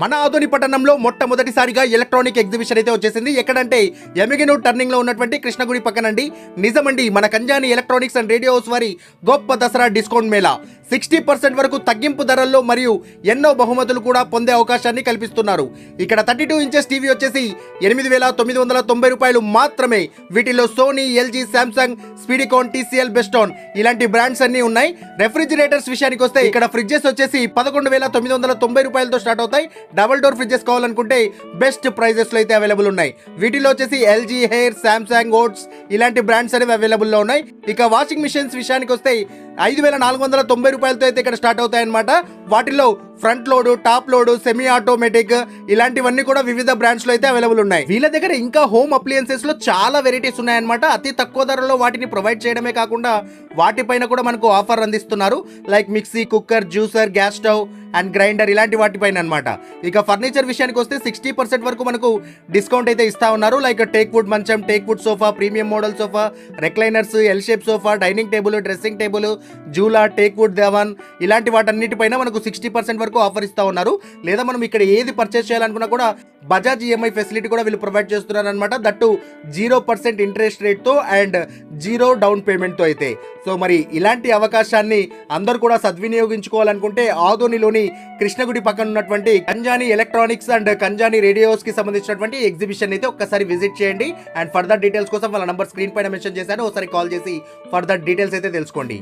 మన ఆదోని పట్టణంలో మొట్టమొదటిసారిగా ఎలక్ట్రానిక్ ఎగ్జిబిషన్ అయితే వచ్చేసింది. ఎక్కడంటే ఎమిగినూర్ టర్నింగ్లో ఉన్నటువంటి కృష్ణగుడి పక్కనండి. నిజమండి మన కంజాని ఎలక్ట్రానిక్స్ అండ్ రేడియోస్ వారి గొప్ప దసరా డిస్కౌంట్ మేళా. సిక్స్టీ పర్సెంట్ వరకు తగ్గింపు ధరల్లో మరియు ఎన్నో బహుమతులు కూడా పొందే అవకాశాన్ని కల్పిస్తున్నారు. ఇక్కడ థర్టీ టూ ఇంచెస్ టీవీ వచ్చేసి ఎనిమిది వేల తొమ్మిది వందల తొంభై రూపాయలు మాత్రమే. వీటిలో Sony LG Samsung Speedicon TCL Beston ఇలాంటి బ్రాండ్స్ అన్ని ఉన్నాయి. రెఫ్రిజిరేటర్స్ విషయానికి వస్తే ఇక్కడ ఫ్రిడ్జెస్ వచ్చేసి పదకొండు వేల తొమ్మిది వందల తొంభై రూపాయలతో స్టార్ట్ అవుతాయి. డబుల్ డోర్ ఫ్రిడ్జెస్ కావాలనుకుంటే బెస్ట్ ప్రైజెస్లో అయితే అవైలబుల్ ఉన్నాయి. వీటిలో వచ్చేసి ఎల్జీ హెయిర్ శాంసంగ్ ఓట్స్ ఇలాంటి బ్రాండ్స్ అనేవి అవైలబుల్లో ఉన్నాయి. ఇక వాషింగ్ మిషన్స్ విషయానికి వస్తే ఐదు వేల నాలుగు వందల తొంభై రూపాయలతో అయితే ఇక్కడ స్టార్ట్ అవుతాయన్నమాట. వాటిలో front load top load semi automatic ఇలాంటివన్నీ కూడా వివిధ బ్రాండ్స్లో అయితే అవైలబుల్ ఉన్నాయి. వీళ్ళ దగ్గర ఇంకా హోమ్ అప్లియన్సెస్లో చాలా వెరైటీస్ ఉన్నాయన్నమాట. అతి తక్కువ ధరలో వాటిని ప్రొవైడ్ చేయడమే కాకుండా వాటిపైన కూడా మనకు ఆఫర్ అందిస్తున్నారు. Like mixie cooker juicer gas stove and grinder ఇలాంటి వాటిపైన అనమాట ఇక ఫర్నిచర్ విషయానికి వస్తే సిక్స్టీ పర్సెంట్ వరకు మనకు డిస్కౌంట్ అయితే ఇస్తా ఉన్నారు. లైక్ టేక్ వుడ్ మంచం teak wood sofa premium model sofa recliners L shape sofa dining table dressing table జూలా teak wood దేవన్ ఇలాంటి వాటన్నిటిపైన మనకు సిక్స్టీ పర్సెంట్ వరకు ఆఫర్ ఇస్తా ఉన్నారు. లేదా మనం ఇక్కడ ఏది పర్చేస్ చేయాలనుకున్నా కూడా బజాజ్ ఈఎంఐ ఫెసిలిటీ కూడా వీళ్ళు ప్రొవైడ్ చేస్తున్నారు అనమాట దట్టు జీరో పర్సెంట్ ఇంట్రెస్ట్ రేట్తో అండ్ జీరో డౌన్ పేమెంట్తో అయితే. సో మరి ఇలాంటి అవకాశాన్ని అందరూ కూడా సద్వినియోగించుకోవాలనుకుంటే ఆదోనిలోని కృష్ణగుడి పక్కన ఉన్నటువంటి కంజాని ఎలక్ట్రానిక్స్ అండ్ కంజాని రేడియోస్కి సంబంధించినటువంటి ఎగ్జిబిషన్ అయితే ఒక్కసారి విజిట్ చేయండి. అండ్ ఫర్దర్ డీటెయిల్స్ కోసం వాళ్ళ నంబర్ స్క్రీన్ పైన మెన్షన్ చేశాను. ఒకసారి కాల్ చేసి ఫర్దర్ డీటెయిల్స్ అయితే తెలుసుకోండి.